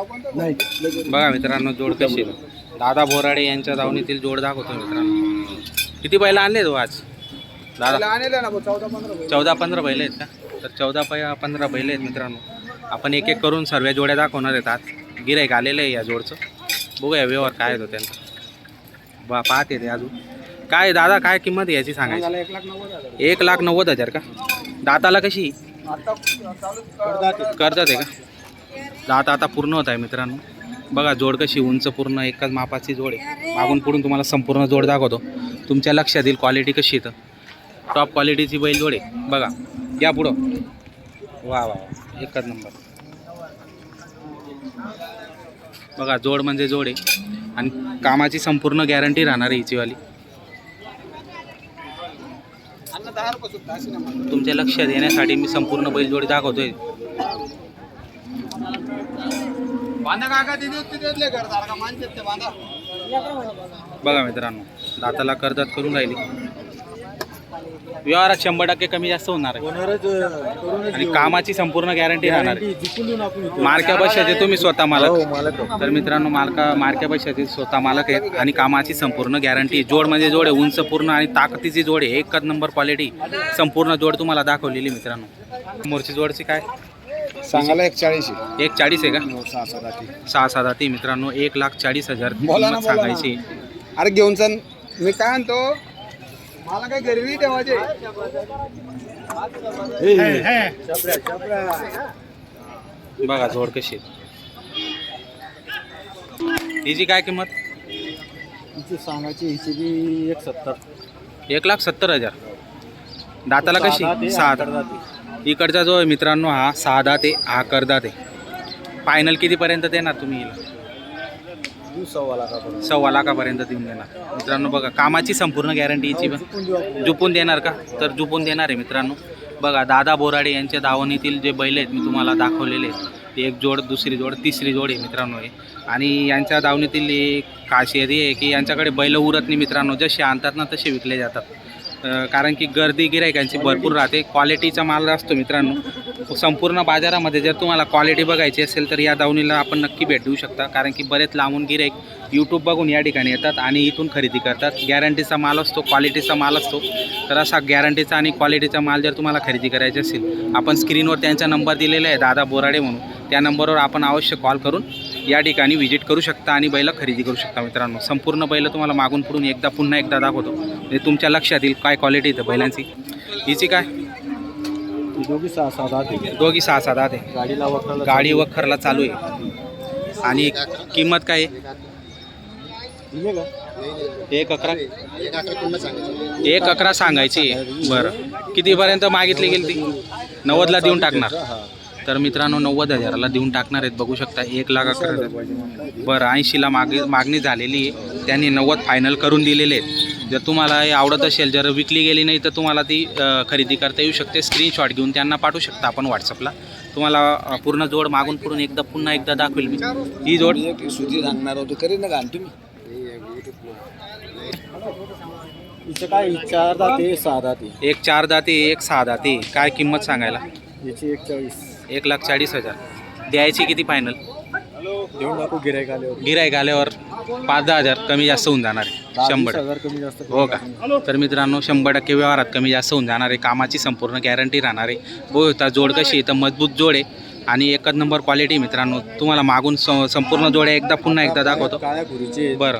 बघा मित्रांनो जोड कशी. दादा बोराडे यांच्या दावणीतील जोड दाखवतो मित्रांनो. किती बैल आणले तो आज? दादा. चौदा पंधरा बैल. आहेत का? तर चौदा पै पंधरा बैल आहेत मित्रांनो. आपण एक एक करून सर्व जोड्या दाखवणार आहेत आज. गिराईक आलेलं आहे या जोडचं. बघूया व्यवहार काय येतो त्यांचा. बा पाहते ते अजून. काय दादा काय किंमत आहे याची सांगायची? एक लाख नव्वद हजार का? दाताला कशी? करतात आहे का? जात आता पूर्ण होत आहे मित्रांनो. बघा जोड कशी उंच पूर्ण एकाच मापाची जोड आहे. मागून पुढून तुम्हाला संपूर्ण जोड दाखवतो. तुमच्या लक्षात येईल क्वालिटी कशी येतं टॉप क्वालिटीची बैल जोड आहे. बघा या पुढं. वा वा वा. एकच नंबर. बघा जोड म्हणजे जोड आहे. आणि कामाची संपूर्ण गॅरंटी राहणार आहे हिचीवाली. तुमच्या लक्षात येण्यासाठी मी संपूर्ण बैलजोडी दाखवतोय. बांधा काका तिथे होते तिथले घर झाला का मानतात ते बांधा. बघा मित्रांनो दाताला कर्जात करून राहिली. व्यवहारात शंभर टक्के कमी जास्त होणार आहे. आणि कामाची संपूर्ण गॅरंटी राहणार आहे. मार्क्या पैशाचे तुम्ही स्वतः मालक. मालक हो. तर मित्रांनो मालका मार्क्या पैशाचे स्वतः मालक आहेत आणि कामाची संपूर्ण गॅरंटी जोड म्हणजे जोड आहे उंच पूर्ण आणि ताकदीची जोड आहे. एकच नंबर क्वालिटी संपूर्ण जोड तुम्हाला दाखवलेली मित्रांनो. मोरची जोडची काय? सांगायला एक चाळीस एक चाळीस आहे का? सहा सात आठ सहा सात आती मित्रांनो एक लाख चाळीस हजार बोला ना, किंमत बोला ना. सांगायची. अरे घेऊन चल. मी काय आणतो मला काही गरवी ठेवायचे? बघा जोड कशी आहे. हिची काय किंमत? सांगायची हिची बी एक सत्तर. एक लाख सत्तर हजार. दाताला कशी? सहा दात इकडचा जो आहे मित्रांनो हा साधा ते हा करदा ते. फायनल कितीपर्यंत देणार तुम्ही हिला? सव्वा लाखापर्यंत सव्वा लाखापर्यंत देऊन देणार. मित्रांनो बघा कामाची संपूर्ण गॅरंटीची याची जुपून देणार का? तर जुपून देणार आहे मित्रांनो. बघा दादा बोराडे यांच्या दावणीतील जे बैल आहेत मी तुम्हाला दाखवलेले आहेत. ते एक जोड दुसरी जोड तिसरी जोड आहे मित्रांनो हे. आणि यांच्या दावणीतील एक खासियत ही आहे की यांच्याकडे बैल उरत नाही मित्रांनो. जसे आणतात ना तसे विकले जातात. कारण की गर्दी गिरायकांची भरपूर राहते. क्वालिटीचा माल असतो मित्रांनो. संपूर्ण बाजारामध्ये जर तुम्हाला क्वालिटी बघायची असेल तर या दावणीला आपण नक्की भेट देऊ शकता. कारण की बरेच लांबून गिरायक यूट्यूब बघून या ठिकाणी येतात आणि इथून खरेदी करतात. गॅरंटीचा माल असतो क्वालिटीचा माल असतो. तर असा गॅरंटीचा आणि क्वालिटीचा माल जर तुम्हाला खरेदी करायचा असेल आपण स्क्रीनवर त्यांचा नंबर दिलेला आहे दादा बोराडे म्हणून. त्या नंबरवर आपण अवश्य कॉल करून या ठिकाणी व्हिजिट करू शकता आणि बैल खरेदी करू शकता मित्रांनो. संपूर्ण बैल तुम्हाला मागून पुढून एकदा पुन्हा एकदा दाखवतो. म्हणजे तुमच्या लक्षात येईल काय क्वालिटी येतं बैलांची. हिची काय? दोघी सहा सात आठ दोघी सहा सात आहे. गाडीला वखरला गाडी वखरला चालू आहे. आणि किंमत काय आहे? एक अकरा. एक अकरा सांगायची. आहे. बरं. कितीपर्यंत मागितली गेली ती? नव्वदला देऊन टाकणार. तर मित्रांनो नव्वद हजाराला देऊन टाकणार आहेत. बघू शकता एक लाख अकरा हजार. बरं ऐंशीला माग मागणी झालेली आहे. त्यांनी नव्वद फायनल करून दिलेले आहेत. जर तुम्हाला हे आवडत असेल जर विकली गेली नाही तर तुम्हाला ती खरेदी करता येऊ शकते. स्क्रीनशॉट घेऊन त्यांना पाठवू शकता आपण व्हॉट्सअपला तुम्हाला पूर्ण जोड मागून पुढून एकदा पुन्हा एकदा दाखवेल मी. ही जोड सुधी सांगणार होतो. करीन ना घाल तुम्ही? काय? चार दाते सहा दाते. एक चार दाते एक सहा दाते. काय किंमत सांगायला? याची एक चाळीस. एक लाख चाळीस हजार. द्यायची किती फायनल देऊन टाकू गिरायक आल्यावर गिराईक आल्यावर पाच दहा हजार कमी जास्त होऊन जाणार आहे. शंभर. हजार कमी जास्त हो का? तर मित्रांनो शंभर टक्के व्यवहारात कमी जास्त होऊन जाणार आहे. कामाची संपूर्ण गॅरंटी राहणार आहे. बोलता जोड कशी आहे? तर मजबूत जोड आहे. आणि एकच नंबर क्वालिटी मित्रांनो. तुम्हाला मागून स- संपूर्ण जोड्या एकदा पुन्हा एकदा दाखवतो. काळ्या खुरीचे बरं.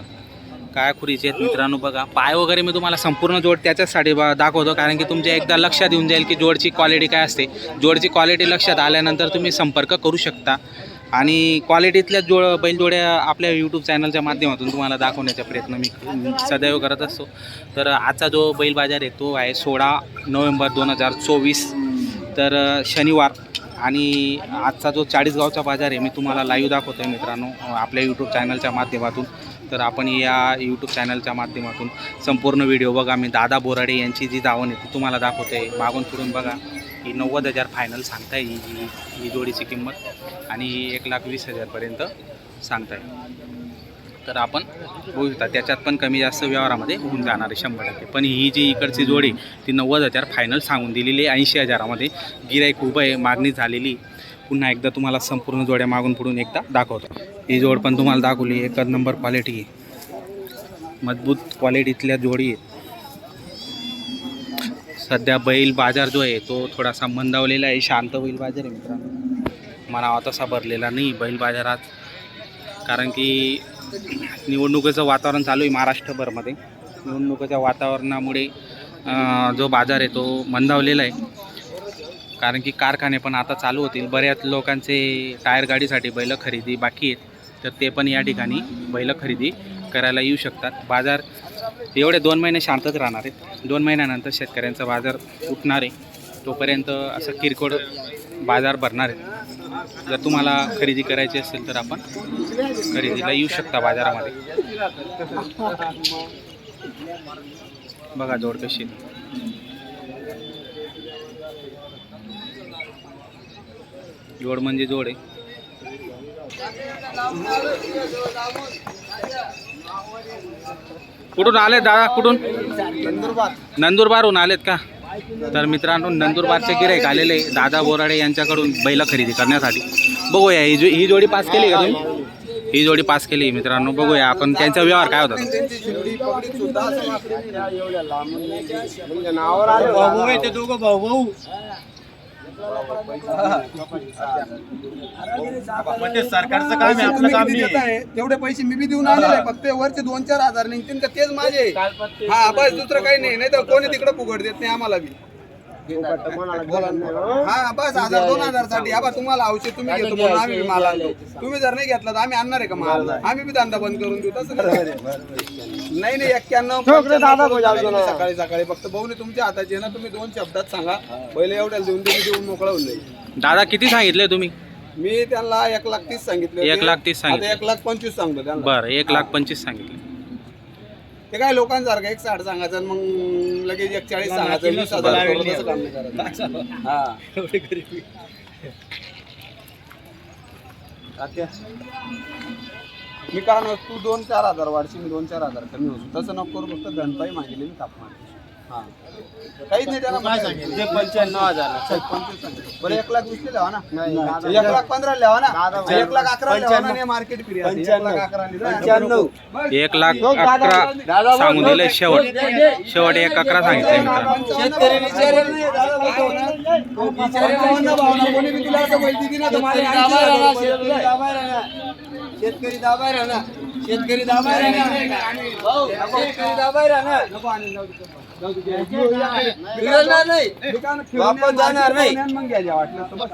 काय खुरीचे आहेत मित्रांनो बघा. पाय वगैरे मी तुम्हाला संपूर्ण जोड त्याच्याचसाठी बा- दाखवतो कारण की तुमच्या एकदा लक्षात येऊन जाईल की जोडची क्वालिटी काय असते. जोडची क्वालिटी लक्षात आल्यानंतर तुम्ही संपर्क करू शकता. आणि क्वालिटीतल्या जोड बैलजोड्या आपल्या यूट्यूब चॅनलच्या माध्यमातून तुम्हाला दाखवण्याचा प्रयत्न मी सदैव करत असतो. तर आजचा जो बैल बाजार आहे तो आहे सोळा नोव्हेंबर दोन हजार चोवीस. तर शनिवार आणि आजचा जो चाळीसगावचा बाजार आहे मी तुम्हाला लाईव्ह दाखवतो आहे मित्रांनो आपल्या यूट्यूब चॅनलच्या माध्यमातून. तर आपण या यूट्यूब चॅनलच्या माध्यमातून संपूर्ण व्हिडिओ बघा. मी दादा बोराडे यांची जी धावण आहे ती तुम्हाला दाखवते. मागून पुढून बघा. ही नव्वद हजार फायनल सांगताय ही जी ही जोडीची किंमत. आणि ही एक लाख वीस हजारपर्यंत सांगताय. तर आपण बघू शकता त्याच्यात पण कमी जास्त व्यवहारामध्ये होऊन जाणार आहे शंभर टक्के. पण ही जी इकडची जोडी ती नव्वद हजार फायनल सांगून दिलेली आहे. ऐंशी हजारामध्ये गिराईक उभं आहे. मागणी झालेली. पुन्हा एकदा तुम्हाला संपूर्ण जोड्या मागून पुढून एकदा दाखवतो. ही जोड पण तुम्हाला दाखवली एकच नंबर क्वालिटी आहे. मजबूत क्वालिटीतल्या जोडी आहेत. सध्या बैल बाजार जो आहे तो थोडासा मंदावलेला आहे. शांत बैल बाजार आहे मित्रांनो. मनावा तसा भरलेला नाही बैल बाजारात. कारण की निवडणुकीचं वातावरण चालू आहे महाराष्ट्रभरमध्ये. निवडणुकीच्या वातावरणामुळे जो बाजार आहे तो मंदावलेला आहे. कारण की कारखाने पण आता चालू होतील. बऱ्याच लोकांचे टायर गाडीसाठी बैल खरेदी बाकी आहेत. तर ते पण या ठिकाणी बैल खरेदी करायला येऊ शकतात. बाजार एवढे दोन महिने शांतच राहणार आहेत. दोन महिन्यानंतर शेतकऱ्यांचा बाजार उठणार आहे. तोपर्यंत असं किरकोळ बाजार भरणार आहे जर तुम्हाला खरेदी करायची असेल तर आपण खरेदीला येऊ शकता बाजारामध्ये. बघा जोड कशी जोड म्हणजे जोड आहे. कुठून आले दादा? कुठून? नंदुरबार. नंदुरबारहून आलेत का? तर मित्रांनो नंदुरबारचे गिराईक आलेले दादा बोराडे यांच्याकडून बैल खरेदी करण्यासाठी. बघूया ही जो ही जोडी पास केली का तुम्ही? ही जोडी पास केली मित्रांनो बघूया आपण त्यांचा व्यवहार काय होता ते भाऊ सरकारचं काम आहे आपलं काम नाही तेवढे पैसे मी बी देऊन आलेले आहे. फक्त वरचे दोन चार हजार निघतील का तेच माझे. हा बस दुसरं काही नाही नाही तर कोणी तिकडे फुकट देत नाही आम्हाला बी. हा? बस हजार दोन हजारसाठी बा तुम्हाला औषध तुम्ही घेतो म्हणून आम्ही बी माल आणतो. तुम्ही जर नाही घेतला तर आम्ही आणणार आहे का माल? आम्ही बी धंदा बंद करून देऊ तसं नाही. नाही एक्क्याण्णव. सकाळी सकाळी. फक्त भाऊने तुमच्या हाताचे आहे ना तुम्ही दोन शब्दात सांगा. पहिले एवढ्याला देऊन तुम्ही देऊन मोकळा होऊन जाईल. दादा किती सांगितले तुम्ही? मी त्यांना एक लाख तीस सांगितले. एक लाख तीस सांगितले. आता एक लाख पंचवीस सांगतो त्यांना. बरं एक लाख पंचवीस सांगितले. ते काय लोकांसारखं एक साठ सांगायचं आणि मग लगेच एक चाळीस सांगायचं वीस हजार करून काम नाही करायचं. हा. तात्या, मी काय म्हणतो, तू दोन चार हजार वाढशी मी दोन चार हजार कमी होतो तसं नको करू फक्त गणपाई मागितली मी तापमान हा. काहीच नाही त्याला काय पंच्याण्णव हजार. बरं एक लाख वीस लिहा ना. एक लाख पंधरा लिहा ना. एक लाख अकरा लिहा ना मार्केट एक लाख अकरा. पंच्याण्णव. एक लाख अकरा सांगून दिले शेवट. शेवट एक अकरा सांगितले शेतकरी विचारेल नाही. शेतकरी दाबाय राहणार शेतकरी दाबाय राहणार शेतकरी दाबाय राहणार फिरणार नाही. वापस जाणार नाही. मग घ्या वाटलं तर बस.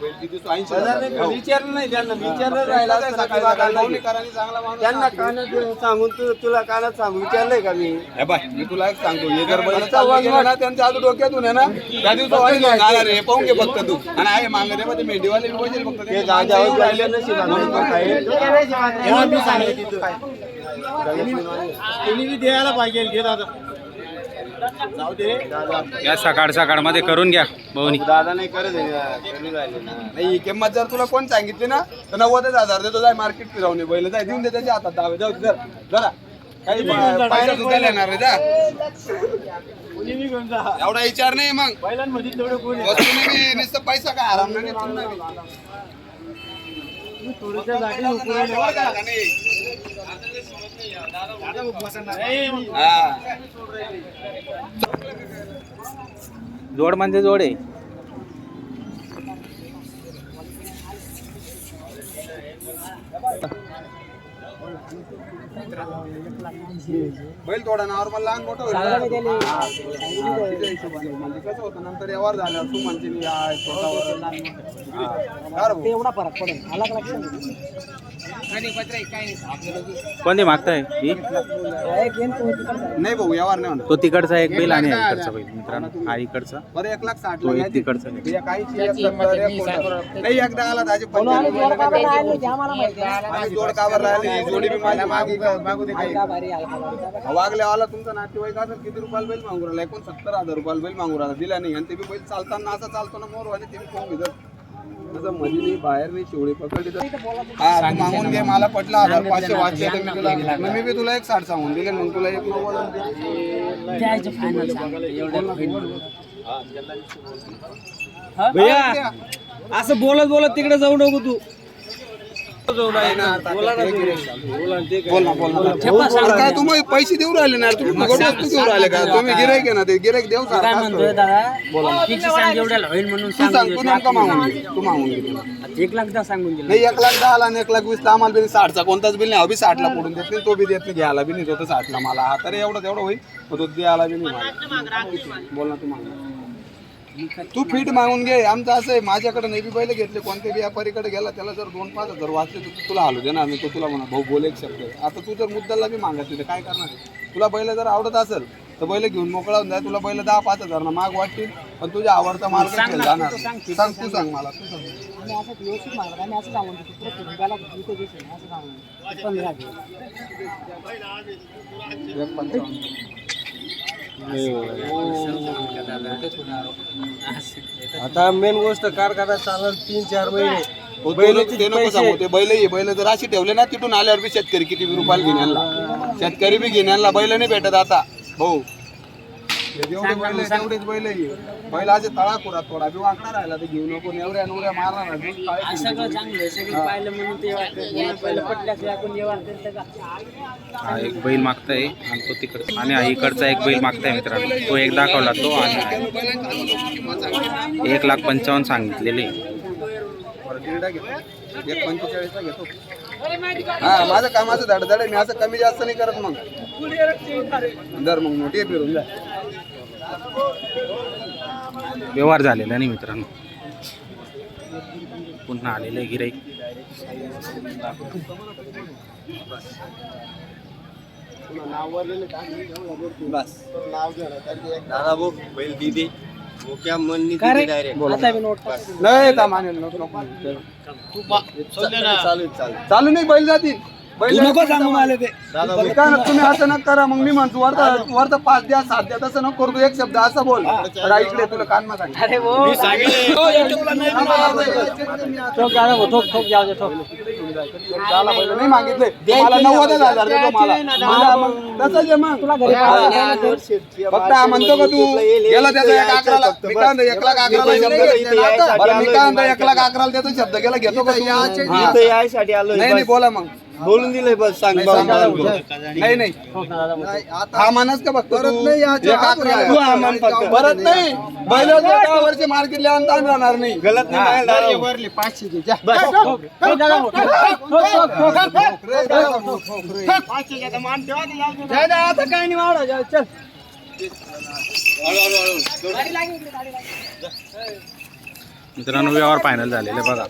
विचारलं नाही त्यांना विचारलं राहिला. कानात सांगून तू तुला कानात सांगू. विचारलंय का मी? तुला एक सांगतो हे जर बैल त्यांच्या आजू डोक्यातून आहे ना त्या दिवसा वाणी घेऊन जाणार आहे पाहून घे फक्त तू. आणि आहे मागं ते मध्ये मेंढीवाले पाहिजे फक्त. ते राहिले. द्यायला पाहिजे घे दादा. या सकाळ सकाळमध्ये करून घ्या भाऊनी. दादा नाही करत आहे, करू राहिले ना. नाही ही किंमत जर तुला कोण सांगितली ना तर नव्वदच हजार देतो जाय मार्केट फिरवणे बैल जाय देऊन दे त्याच्या हातात दावे जाऊ दे, जर जरा. काही प- पैसा सुद्धा येणार नाही जा. एवढा विचार नाही मग. बैलांमध्ये तेवढं कोणी वस्तूने बी नुसतं पैसा काय आराम जागी उकळून नाही? हा. जोड म्हणजे जोड आहे बैल थोडा नॉर्मल लहान मोठं होईल ना. हा. तिच्या हिशोबाने. म्हणजे कसं होतं नंतर व्यवहार झाल्यावर तू म्हणते या हा. एवढा फरक पडेल आला का लक्षात कोणते मागताय? ही. नाही भाऊ व्यवहार नाही होणार. तो तिकडचा एक बैल आणि हा इकडचा बैल मित्रांनो. हा इकडचा. बरं एक लाख साठ तो एक तिकडचा. नाही. एकदा आला आलं पंच्याण्णव. आम्ही जोड कावर राहिली ही जोडी बी माझी मागे मागू दे काही भारी. वागल्यावाला तुमचा नातेवाईक असेल किती रुपयाला बैल मागू राहिला? एकोण सत्तर हजार रुपयाला बैल मागू राहिला. दिला नाही. आणि ते बी बैल चालताना असा चालतो ना मोर आणि ते बी कोण घेतात. असं मध्ये नाही बाहेर नाही चिवडी पकडली तर हा तू मागून घे मला पटलं हजार पाचशे वाचले तर मी तुला मग मी बी तुला एक साठ सांगून दिले मग तुला एक नव्वद दे. द्यायचं फायनल सांग एवढं भैया असं बोलत बोलत तिकडे जाऊ नको तू. काय तुम्ही पैसे देऊ राहिले ना तुम्ही वस्तू देऊ राहिले का? तुम्ही गिरायक आहे ना ते गिरायक देऊ काय म्हणतोय दादा? फिक्स सांग एवढ्याला होईल म्हणून तू सांग सांगून तू दे. नेमका मागून घे तू मागून घे. एक लाख द्या सांगून दिलं. नाही एक लाख दहाला आणि एक लाख वीसला आम्हाला बी साठचा कोणताच बिल नाही. अभि साठला पडून देत नाही तो बी देत नाही घ्यायला बी नाही तो साठला मला. हा तरी एवढं तेवढं होईल. तो द्यायला बी नाही बोल ना तू मागून. तू फीट मागून घे. आमचं असं आहे माझ्याकडे नाही बी पहिले घेतले कोणत्या बी व्यापारीकडे गेला त्याला जर दोन पाच हजार वाचले तर तू- तुला हालू दे ना मी तो तुला म्हणा भाऊ बोल एक शब्द. आता तू जर मुद्दाला बी मागत नाही तर काय करणार? तुला बैल जर आवडत असेल तर बैल घेऊन मोकळा होऊन जाय तुला बैल दहा पाच हजार ना माग वाटतील पण तुझ्या आवडता मार्ग जाणार सांग तू सांग मला तू सांग. आम्ही असं व्यवस्थित आम्ही असं सांगून देतो. देशील असं पंधरा. आता मेन गोष्ट कारखाना चालत तीन चार महिने. हो, बैल ते नको सांगू ते बैल ये बैल जर अशी ठेवले ना तिथून आल्यावर बी शेतकरी किती रुपयाला घेण्याला शेतकरी बी घेण्याला बैल नाही भेटत आता. भाऊ. हे जेवढे बैल बैल आहे. बैल असे तळा कुरा थोडा बी वाकडा राहिला तर घेऊ नको नेवऱ्या नवऱ्या मारणार नाही. काळे सगळं चांगलं आहे सगळं पाहिलं म्हणून ते वाटतं पहिलं पटल्याशिवाय आपण व्यवहार करतं का हा एक बैल मागताय आणि तो तिकडचा आणि हा इकडचा एक बैल मागताय मित्रांनो तो एक दाखवला तो आणि एक लाख पंचावन्न सांगितलेले बरं, दीडा घेतो. एक पंचेचाळीसला घेतो हा माझं कामाचं धड धड आहे मी असं कमी जास्त नाही करत मग दर मग मोठी आहे फिरून जा व्यवहार झालेला नाही मित्रांनो. पुन्हा आलेलं आहे गिराईक बस. दादा भाऊ बैल दिदी. क्या मन नाही काय रे? डायरेक्ट आता बी नोट टाक. नाही का मानेल नको नको चालू चालू चालू नाही बैल जातील. नको सांगू मला? ते. काय ना तुम्ही असं नका करा मग मी म्हणतो वरता वरता पाच द्या सात द्या तसं नको करू तू एक शब्द असं बोल. इकडे तुला कान मा सांग अरे वो ठोक दादा भाऊ, ठोक ठोक जाऊ दे ठोक. त्याला बैल नाही मागितले. मला नव्वद हजार देतो मला. मला मग तुला घरी फक्त हा म्हणतो का तू? गेला त्याचा एक अकराला. मी काय म्हणतो एक लाख अकराला शब्द बरं मी काय म्हणतो एक लाख अकराला त्याचा शब्द गेला घेतो का तू? हा. यायसाठी आलो नाही नाही बोला मग. बोलून दिलंय बस सांग नाही. नाही. हा मानस का बघतो परत नाही तू हा मान फक्त. परत नाही बैल वर्ष मार्केट लेवून ताण राहणार नाही गलत नाही भाऊ, ठोक, ठोक, ठोक, ठोक. आता काय नाही वाढा जा, चल मित्रांनो व्यवहार फायनल झालेले बघा.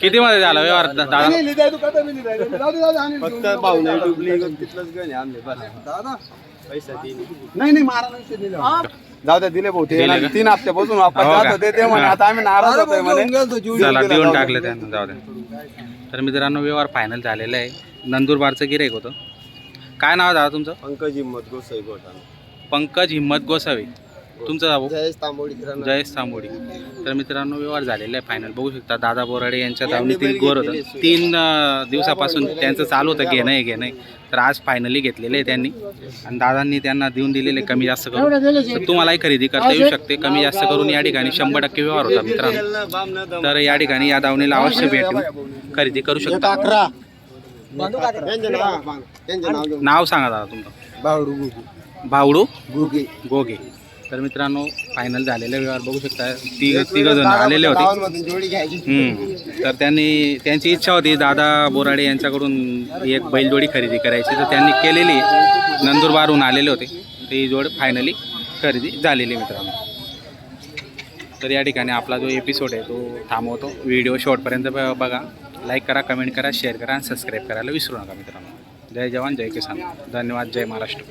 किती मध्ये झाला व्यवहार दादा. जाऊ दे, जाऊ दे, आणि फक्त घेऊन भाऊ जा. नाही डुबली तिथलंच गण आहे आमले बस. दादा पैसा देईन. नाही नाही मारा नाही दिले. जाऊ द्या दिले भाऊ ते? तीन हप्त्यापासून वापस हो जात का? होते ते म्हणे आता आम्ही नाराज होतोय म्हणे. चला देऊन टाकले त्यांना जाऊ द्या तर मित्रांनो व्यवहार फायनल झालेला आहे. नंदुरबारचं गिराईक होतं. काय नाव आहे दादा तुमचं? पंकज हिंमत गोसाई गोटा पंकज हिम्मत गोसावी. तुमचं नाव? जयेश तांबोडी. जयेश तांबोडी तर मित्रांनो व्यवहार झालेला आहे फायनल बघू शकता दादा बोराडे यांच्या दावणीतील गोर होतं तीन अं, दिवसापासून त्यांचं चालू होतं घेणं आहे घेणं आहे तर आज फायनली घेतलेले आहे त्यांनी. आणि दादांनी त्यांना देऊन दिलेले कमी जास्त करून. तर तुम्हालाही खरेदी करता येऊ शकते कमी जास्त करून या ठिकाणी शंभर टक्के व्यवहार होता मित्रांनो. तर या ठिकाणी या दावणीला अवश्य भेटून खरेदी करू शकता. त्यांचं नाव त्यांचं नाव घेऊन. नाव सांगा दादा तुमचं. गुगू. भावडू गुगे. गोगे. तर मित्रांनो फायनल झालेले व्यवहार बघू शकता ती तिघ जण आलेले होते. जोडी हम्म. तर त्यांनी त्यांची इच्छा होती दादा बोराडे यांच्याकडून एक बैलजोडी खरेदी करायची. तर त्यांनी केलेली. नंदुरबारहून आलेले होते. ती जोड फायनली खरेदी झालेली आहे मित्रांनो. तर या ठिकाणी आपला जो एपिसोड आहे तो थांबवतो. व्हिडिओ शॉर्टपर्यंत ब- बघा. लाईक करा कमेंट करा शेअर करा आणि सबस्क्राईब करायला विसरू नका मित्रांनो. जय जवान जय किसान. धन्यवाद जय महाराष्ट्र.